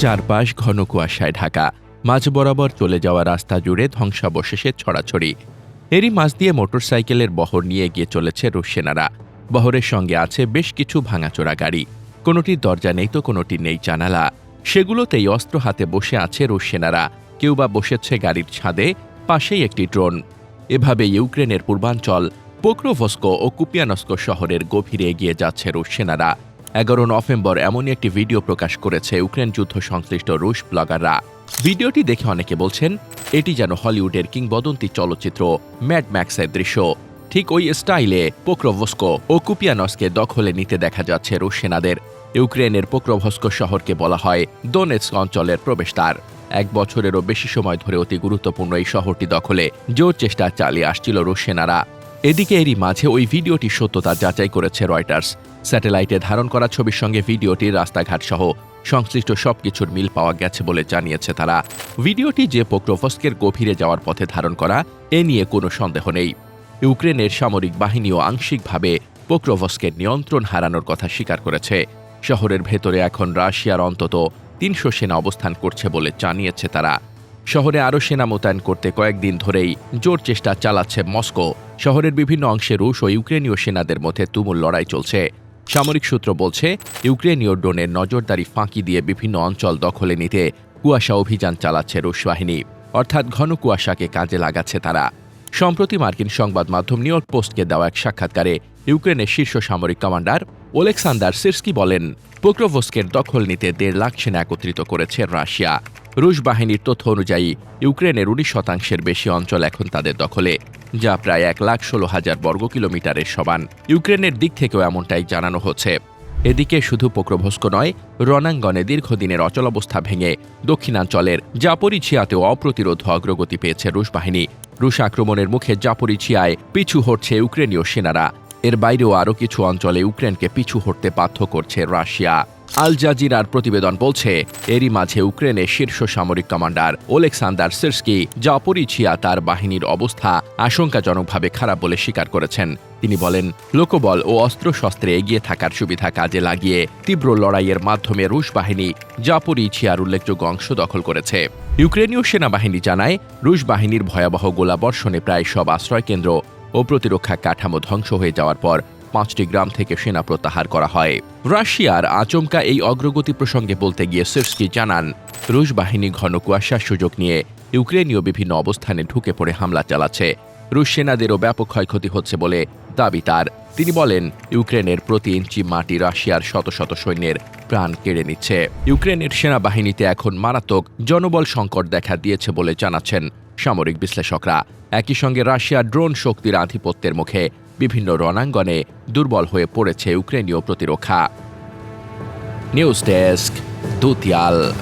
চারপাশ ঘন কুয়াশায় ঢাকা। মাঝ বরাবর চলে যাওয়া রাস্তা জুড়ে ধ্বংসাবশেষের ছড়াছড়ি। এরই মাঝ দিয়ে মোটরসাইকেলের বহর নিয়ে গিয়ে চলেছে রুশ সেনারা। বহরের সঙ্গে আছে বেশ কিছু ভাঙাচোরা গাড়ি। কোনোটির দরজা নেই তো কোনোটি নেই জানালা। সেগুলোতেই অস্ত্র হাতে বসে আছে রুশ সেনারা। কেউ বা বসেছে গাড়ির ছাদে, পাশেই একটি ড্রোন। এভাবে ইউক্রেনের পূর্বাঞ্চল, পোক্রোভস্কো ও কুপিয়ানস্কো শহরের গভীরে এগিয়ে যাচ্ছে রুশ সেনারা। এগারো নভেম্বর এমনই একটি ভিডিও প্রকাশ করেছে ইউক্রেন যুদ্ধ সংশ্লিষ্ট রুশ ব্লগাররা। ভিডিওটি দেখে অনেকে বলছেন, এটি যেন হলিউডের কিংবদন্তি চলচ্চিত্র ম্যাড ম্যাক্সের দৃশ্য। ঠিক ওই স্টাইলে পোক্রোভস্কো ও কুপিয়ানস্কে দখলে নিতে দেখা যাচ্ছে রুশ সেনাদের। ইউক্রেনের পোক্রোভস্কো শহরকে বলা হয় দোনেৎস্ক অঞ্চলের প্রবেশদ্বার। এক বছরেরও বেশি সময় ধরে অতি গুরুত্বপূর্ণ এই শহরটি দখলে। জোর চেষ্টা চালিয়ে আসছিল রুশ সেনারা। এদিকে এরই মাঝে ওই ভিডিওটির সত্যতা যাচাই করেছে রয়টার্স। স্যাটেলাইটে ধারণ করা ছবির সঙ্গে ভিডিওটির রাস্তাঘাট সহ সংশ্লিষ্ট সবকিছুর মিল পাওয়া গেছে বলে জানিয়েছে তারা। ভিডিওটি যে পোক্রোভস্কের গভীরে যাওয়ার পথে ধারণ করা, এ নিয়ে কোনো সন্দেহ নেই। ইউক্রেনের সামরিক বাহিনীও আংশিকভাবে পোক্রোভস্কের নিয়ন্ত্রণ হারানোর কথা স্বীকার করেছে। শহরের ভেতরে এখন রাশিয়ার অন্তত তিনশো সেনা অবস্থান করছে বলে জানিয়েছে তারা। শহরে আরও সেনা মোতায়েন করতে কয়েকদিন ধরেই জোর চেষ্টা চালাচ্ছে মস্কো। শহরের বিভিন্ন অংশে রুশ ও ইউক্রেনীয় সেনাদের মধ্যে তুমুল লড়াই চলছে। সামরিক সূত্র বলছে, ইউক্রেনীয় ড্রোনের নজরদারি ফাঁকি দিয়ে বিভিন্ন অঞ্চল দখলে নিতে কুয়াশা অভিযান চালাচ্ছে রুশ বাহিনী। অর্থাৎ ঘন কুয়াশাকে কাজে লাগাচ্ছে তারা। সম্প্রতি মার্কিন সংবাদ মাধ্যম নিউ ইয়র্ক পোস্টকে দেওয়া এক সাক্ষাৎকারে ইউক্রেনের শীর্ষ সামরিক কমান্ডার ওলেক্সান্ডার সিরস্কি বলেন, পোক্রোভস্কের দখল নিতে দেড় লাখ সেনা একত্রিত করেছে রাশিয়া। রুশ বাহিনীর তথ্য অনুযায়ী, ইউক্রেনের উনিশ শতাংশের বেশি অঞ্চল এখন তাদের দখলে, যা প্রায় এক লাখ ষোলো হাজার বর্গ কিলোমিটারের সমান। ইউক্রেনের দিক থেকেও এমনটাই জানানো হচ্ছে। এদিকে শুধু পোক্রভস্ক নয়, রণাঙ্গনে দীর্ঘদিনের অচলাবস্থা ভেঙে দক্ষিণাঞ্চলের জাপরিছিয়াতেও অপ্রতিরোধ অগ্রগতি পেয়েছে রুশ বাহিনী। রুশ আক্রমণের মুখে জাপরিছিয়ায় পিছু হটছে ইউক্রেনীয় সেনারা। এর বাইরেও আরও কিছু অঞ্চলে ইউক্রেনকে পিছু হটতে বাধ্য করছে রাশিয়া। আল জাজিরার প্রতিবেদন বলছে, এরই মাঝে ইউক্রেনের শীর্ষ সামরিক কমান্ডার ওলেক্সান্ডার সিরস্কি জাপরিছিয়া তার বাহিনীর অবস্থা আশঙ্কাজনকভাবে খারাপ বলে স্বীকার করেছেন। তিনি বলেন, লোকবল ও অস্ত্রশস্ত্রে এগিয়ে থাকার সুবিধা কাজে লাগিয়ে তীব্র লড়াইয়ের মাধ্যমে রুশ বাহিনী জাপরিছিয়ার উল্লেখযোগ্য অংশ দখল করেছে। ইউক্রেনীয় সেনাবাহিনী জানায়, রুশ বাহিনীর ভয়াবহ গোলাবর্ষণে প্রায় সব আশ্রয়কেন্দ্র ও প্রতিরক্ষা কাঠামো ধ্বংস হয়ে যাওয়ার পর পাঁচটি গ্রাম থেকে সেনা প্রত্যাহার করা হয়। রাশিয়ার আচমকা এই অগ্রগতি প্রসঙ্গে বলতে গিয়ে সিরস্কি জানান, রুশ বাহিনী ঘন কুয়াশার সুযোগ নিয়ে ইউক্রেনীয় বিভিন্ন অবস্থানে ঢুকে পড়ে হামলা চালাচ্ছে। রুশ সেনাদেরও ব্যাপক ক্ষয়ক্ষতি হচ্ছে বলে দাবি তার। তিনি বলেন, ইউক্রেনের প্রতি ইঞ্চি মাটি রাশিয়ার শত শত সৈন্যের প্রাণ কেড়ে নিচ্ছে। ইউক্রেনের সেনাবাহিনীতে এখন মারাত্মক জনবল সংকট দেখা দিয়েছে বলে জানাচ্ছেন সামরিক বিশ্লেষকরা। একই সঙ্গে রাশিয়ার ড্রোন শক্তির আধিপত্যের মুখে বিভিন্ন রণাঙ্গনে দুর্বল হয়ে পড়েছে ইউক্রেনীয় প্রতিরক্ষা। News desk, দুতিয়াল।